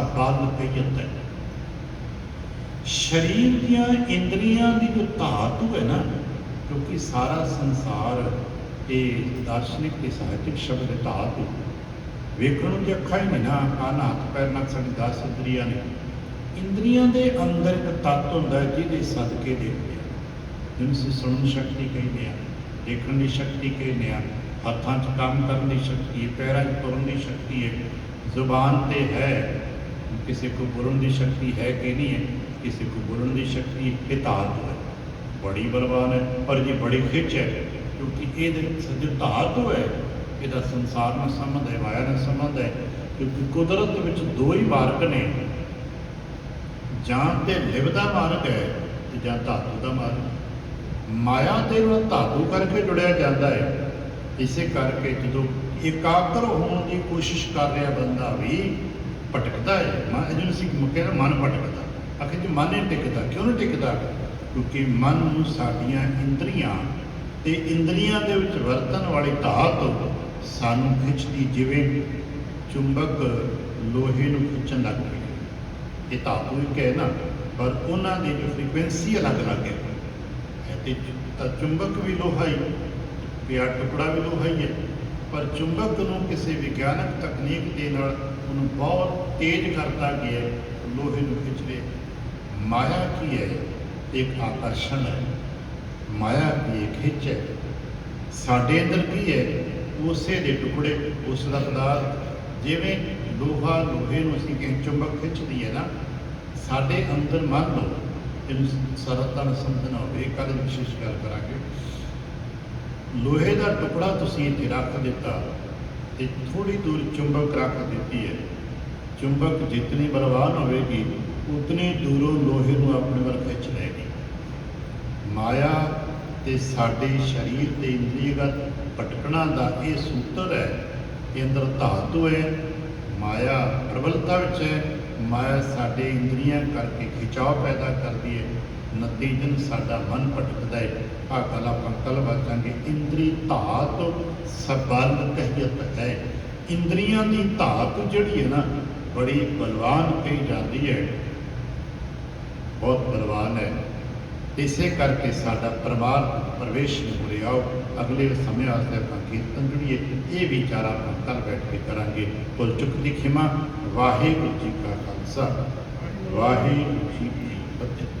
ਬਲ ਕਹੀਤ ਹੈ। ਸਰੀਰ ਦੀਆਂ ਇੰਦਰੀਆਂ ਦੀ ਜੋ ਧਾਤੂ ਹੈ ਨਾ, ਕਿਉਂਕਿ ਸਾਰਾ ਸੰਸਾਰ ਇਹ ਦਾਰਸ਼ਨਿਕ ਤੇ ਸਾਹਿਤਿਕ ਸ਼ਬਦ ਹੈ ਧਾਤੂ ਵੇਖਣ ਨੂੰ ਜੇ ਅੱਖਾਂ ਹੀ ਨਹੀਂ ਨਾ, ਕੰਨ, ਹੱਥ, ਪੈਰ ਨਾਲ ਸਾਡੀ ਦਸ ਇੰਦਰੀਆਂ ਨੇ। ਇੰਦਰੀਆਂ ਦੇ ਅੰਦਰ ਇੱਕ ਤੱਤ ਹੁੰਦਾ ਹੈ ਜਿਹਦੇ ਸਦਕੇ ਦੇਖਦੇ ਆ ਜਿਹਨੂੰ ਅਸੀਂ ਸੁਣਨ ਸ਼ਕਤੀ ਕਹਿੰਦੇ ਆ ਦੇਖਣ ਦੀ ਸ਼ਕਤੀ ਕਹਿੰਦੇ ਆ ਹੱਥਾਂ 'ਚ ਕੰਮ ਕਰਨ ਦੀ ਸ਼ਕਤੀ ਹੈ, ਪੈਰਾਂ 'ਚ ਤੁਰਨ ਦੀ ਸ਼ਕਤੀ ਹੈ, ਜ਼ੁਬਾਨ ਤੇ ਹੈ ਕਿਸੇ ਕੋ ਬੋਲਣ ਦੀ ਸ਼ਕਤੀ ਹੈ ਕਿ ਨਹੀਂ ਹੈ ਕਿਸੇ ਕੋ ਬੋਲਣ ਦੀ ਸ਼ਕਤੀ ਇਹ ਧਾਤੂ ਹੈ ਬੜੀ ਬਲਵਾਨ ਹੈ ਪਰ ਜੀ ਬੜੀ ਖਿੱਚ ਹੈ ਕਿਉਂਕਿ ਇਹਦੇ ਸੱਜੇ ਧਾਤੂ ਹੈ ਇਹਦਾ ਸੰਸਾਰ ਨਾਲ ਸੰਬੰਧ ਹੈ ਮਾਇਆ ਨਾਲ ਸੰਬੰਧ ਹੈ ਕਿਉਂਕਿ ਕੁਦਰਤ ਵਿੱਚ ਦੋ ਹੀ ਮਾਰਗ ਨੇ ਜਾਂ ਤੇ ਲਿਵ ਦਾ ਮਾਰਗ ਹੈ ਤੇ ਜਾਂ ਧਾਤੂ ਦਾ ਮਾਰਗ ਮਾਇਆ ਤੇ ਨਾਲ ਧਾਤੂ ਕਰਕੇ ਜੁੜਿਆ ਜਾਂਦਾ ਹੈ ਇਸੇ ਕਰਕੇ ਜਦੋਂ ਇਕਾਗਰ ਹੋਣ ਦੀ ਕੋਸ਼ਿਸ਼ ਕਰ ਰਿਹਾ ਬੰਦਾ ਵੀ ਭਟਕਦਾ ਹੈ ਮਨ ਜਿਹਨੂੰ ਅਸੀਂ ਕਹਿੰਦੇ ਮਨ ਭਟਕਦਾ ਆਖਿਰ ਜੀ ਮਨ ਹੀ ਟਿਕਦਾ ਕਿਉਂ ਨਹੀਂ ਟਿਕਦਾ ਕਿਉਂਕਿ ਮਨ ਨੂੰ ਸਾਡੀਆਂ ਇੰਦਰੀਆਂ ਤੇ ਇੰਦਰੀਆਂ ਦੇ ਵਿੱਚ ਵਰਤਣ ਵਾਲੀ ਧਾਤ ਸਾਨੂੰ ਖਿੱਚਦੀ ਜਿਵੇਂ ਚੁੰਬਕ ਲੋਹੇ ਨੂੰ ਖਿੱਚਣ ਲੱਗ ਪਈ ਇਹ ਧਾਤੂ ਇੱਕ ਹੈ ਨਾ ਪਰ ਉਹਨਾਂ ਦੀ ਜੋ ਫ੍ਰੀਕੁਐਂਸੀ ਅਲੱਗ-ਅਲੱਗ ਹੈ ਤੇ ਚੁੰਬਕ ਵੀ ਲੋਹਾ ਹੀ ਪਿਆ ਟੁਕੜਾ ਵੀ ਲੋਹਾ ਹੀ ਹੈ ਪਰ ਚੁੰਬਕ ਨੂੰ ਕਿਸੇ ਵਿਗਿਆਨਕ ਤਕਨੀਕ ਦੇ ਨਾਲ ਉਹਨੂੰ ਬਹੁਤ ਤੇਜ਼ ਕਰਤਾ ਗਿਆ ਹੈ, ਲੋਹੇ ਨੂੰ ਖਿੱਚਦੇ ਮਾਇਆ ਕੀ ਹੈ? ਇੱਕ ਆਕਰਸ਼ਣ ਹੈ। ਮਾਇਆ ਕੀ ਇੱਕ ਖਿੱਚ ਹੈ। ਸਾਡੇ ਅੰਦਰ ਕੀ ਹੈ? ਉਸੇ ਦੇ ਟੁਕੜੇ ਉਸ ਦਾ ਪਦਾਰਥ। ਜਿਵੇਂ ਲੋਹਾ ਲੋਹੇ ਨੂੰ ਅਸੀਂ ਕਿ ਚੁੰਬਕ ਖਿੱਚਦੀ ਹੈ ਨਾ। ਸਾਡੇ ਅੰਦਰ ਮੰਨ ਲਓ ਇਹਨੂੰ ਸਰਲਤਾ ਨਾਲ ਸਮਝਣਾ ਹੋਵੇ ਕੱਲ ਵਿਸ਼ੇਸ਼ ਗੱਲ ਕਰਾਂਗੇ। ਲੋਹੇ ਦਾ ਟੁਕੜਾ ਤੁਸੀਂ ਇੱਥੇ ਰੱਖ ਦਿੱਤਾ। ਤੇ ਥੋੜੀ ਦੂਰ ਚੁੰਬਕ ਰੱਖ ਦਿੱਤੀ ਹੈ। ਚੁੰਬਕ ਜਿਤਨੀ ਬਲਵਾਨ ਹੋਵੇਗੀ, ਉਤਨੀ ਦੂਰੋਂ ਲੋਹੇ ਨੂੰ ਆਪਣੇ ਵੱਲ ਖਿੱਚ ਲਏਗੀ। ਮਾਇਆ ਤੇ ਸਾਡੇ ਸਰੀਰ ਦੇ ਇੰਦਰੀਗਤ ਭਟਕਣਾ ਦਾ ਇਹ ਸੂਤਰ ਹੈ ਇਹ ਅੰਦਰ ਧਾਤੂ ਹੈ, ਮਾਇਆ ਪ੍ਰਬਲਤਾ ਵਿੱਚ ਹੈ, ਮਾਇਆ ਸਾਡੇ ਇੰਦਰੀਆਂ ਕਰਕੇ ਖਿਚਾਅ ਪੈਦਾ ਕਰਦੀ ਹੈ। ਨਤੀਜਨ ਸਾਡਾ ਮਨ ਭਟਕਦਾ ਹੈ। ਆ ਗੱਲ ਆਪਾਂ ਕੱਲ ਵਾਚਾਂਗੇ। ਇੰਦਰੀ ਧਾਤ ਸਬਲ ਕਹੀਤ ਹੈ। ਇੰਦਰੀਆਂ ਦੀ ਧਾਤ ਜਿਹੜੀ ਹੈ ਨਾ, ਬੜੀ ਬਲਵਾਨ ਕਹੀ ਜਾਂਦੀ ਹੈ। ਬਹੁਤ ਬਲਵਾਨ ਹੈ। ਇਸੇ ਕਰਕੇ ਸਾਡਾ ਪਰਿਵਾਰ ਪ੍ਰਵੇਸ਼ ਨਹੀਂ ਹੋ ਰਿਹਾ। ਅਗਲੇ ਸਮੇਂ ਵਾਸਤੇ ਆਪਾਂ ਕੀਰਤਨ ਜੁੜੀਏ ਇਹ ਵਿਚਾਰ ਆਪਾਂ ਕੱਲ ਬੈਠ ਕੇ ਕਰਾਂਗੇ। ਕੁਲ ਚੁੱਕ ਦੀ ਖਿਮਾ। ਵਾਹਿਗੁਰੂ ਜੀ ਕਾ ਖਾਲਸਾ। ਵਾਹਿਗੁਰੂ ਜੀ ਕੀ ਫਤਿਹ।